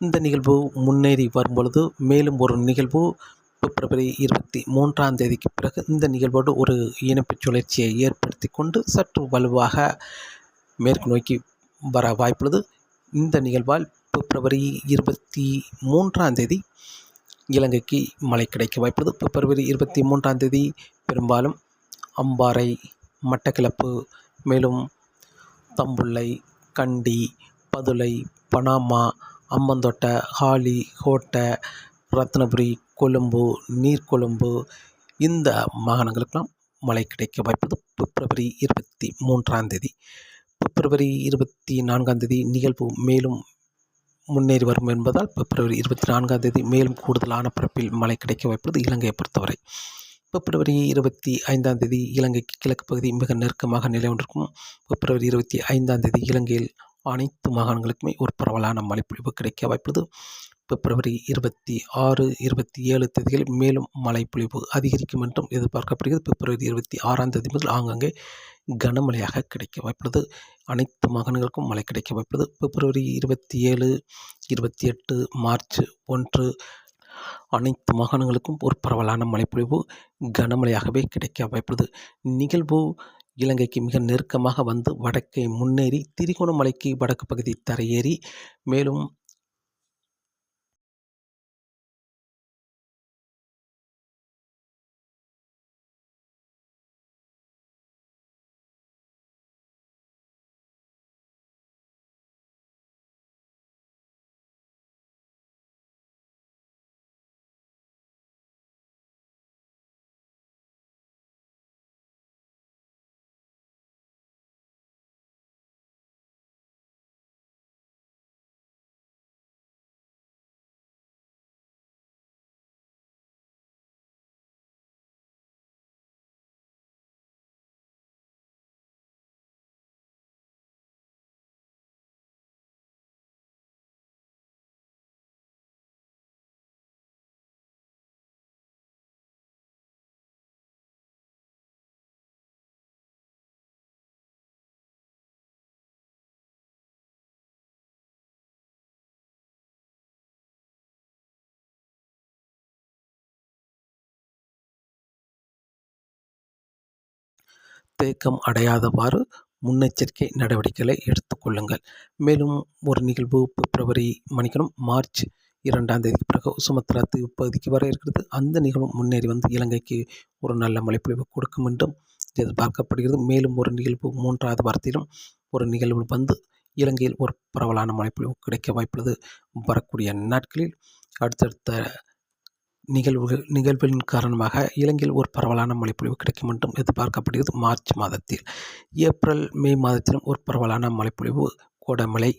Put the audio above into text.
இந்த நிகழ்வு முன்னேறி வரும்பொழுது மேலும் ஒரு நிகழ்வு பிப்ரவரி இருபத்தி மூன்றாம் தேதிக்கு பிறகு இந்த நிகழ்வோடு ஒரு இணைப்புச் சுழற்சியை ஏற்படுத்தி கொண்டு சற்று வலுவாக மேற்கு நோக்கி வர வாய்ப்புள்ளது. இந்த நிகழ்வால் பிப்ரவரி இருபத்தி மூன்றாம் தேதி இலங்கைக்கு மழை கிடைக்க வாய்ப்புள்ளது. பிப்ரவரி இருபத்தி மூன்றாம் தேதி பெரும்பாலும் அம்பாறை மட்டக்கிளப்பு மேலும் தம்புள்ளை கண்டி பதுளை பனாமா அம்பந்தோட்டை ஹாலி கோட்டை ரத்னபுரி கொழும்பு நீர்கொழும்பு இந்த மாகாணங்களுக்கெல்லாம் மழை கிடைக்க வாய்ப்பது பிப்ரவரி இருபத்தி மூன்றாம் தேதி. பிப்ரவரி இருபத்தி நான்காம் தேதி நிகழ்வு மேலும் முன்னேறி வரும் என்பதால் பிப்ரவரி இருபத்தி நான்காம் தேதி மேலும் கூடுதலான பரப்பில் மழை கிடைக்க வாய்ப்பது இலங்கையை பொறுத்தவரை. பிப்ரவரி இருபத்தி ஐந்தாம் தேதி இலங்கைக்கு கிழக்கு பகுதி மிக நெருக்கமாக நிலை கொண்டிருக்கும் பிப்ரவரி இருபத்தி ஐந்தாம் தேதி இலங்கையில் அனைத்து மாகாணங்களுக்குமே ஒரு பரவலான மழைப்பொழிவு கிடைக்க வாய்ப்புள்ளது. பிப்ரவரி இருபத்தி ஆறு இருபத்தி ஏழு தேதிகளில் மேலும் மழைப்பொழிவு அதிகரிக்கும் என்றும் எதிர்பார்க்கப்படுகிறது. பிப்ரவரி இருபத்தி ஆறாம் தேதி முதல் ஆங்காங்கே கனமழையாக கிடைக்க வாய்ப்புள்ளது. அனைத்து மாகாணங்களுக்கும் மழை கிடைக்க வாய்ப்புள்ளது. பிப்ரவரி இருபத்தி ஏழு இருபத்தி எட்டு மார்ச் ஒன்று அனைத்து மாகாணங்களுக்கும் ஒரு பரவலான மழைப்பொழிவு கனமழையாகவே கிடைக்க வாய்ப்புள்ளது. நிகழ்வு இலங்கைக்கு மிக நெருக்கமாக வந்து வடக்கே முன்னேறி திரிகோணமலைக்கு வடக்கு பகுதி தரையேறி மேலும் தேக்கம் அடையாதவாறு முன்னெச்சரிக்கை நடவடிக்கைகளை எடுத்துக்கொள்ளுங்கள் மேலும் ஒரு நிகழ்வு பிப்ரவரி மணிக்கணும் மார்ச் இரண்டாம் தேதிக்கு பிறகு சுமத்ரா தீவுப்பகுதிக்கு வர இருக்கிறது. அந்த நிகழ்வு முன்னேறி வந்து இலங்கைக்கு ஒரு நல்ல மழைப்பொழிவு கொடுக்கும் என்றும் எதிர்பார்க்கப்படுகிறது. மேலும் ஒரு நிகழ்வு மூன்றாவது வாரத்திலும் ஒரு நிகழ்வு வந்து இலங்கையில் ஒரு பரவலான மழைப்பொழிவு கிடைக்க வாய்ப்புள்ளது. வரக்கூடிய நாட்களில் அடுத்தடுத்த நிகழ்வுகள் நிகழ்வின் காரணமாக இலங்கையில் ஒரு பரவலான மழைப்பொழிவு கிடைக்கும் என்றும் எதிர்பார்க்கப்படுகிறது. மார்ச் மாதத்தில் ஏப்ரல் மே மாதத்திலும் ஒரு பரவலான மழைப்பொழிவு கோடைமழை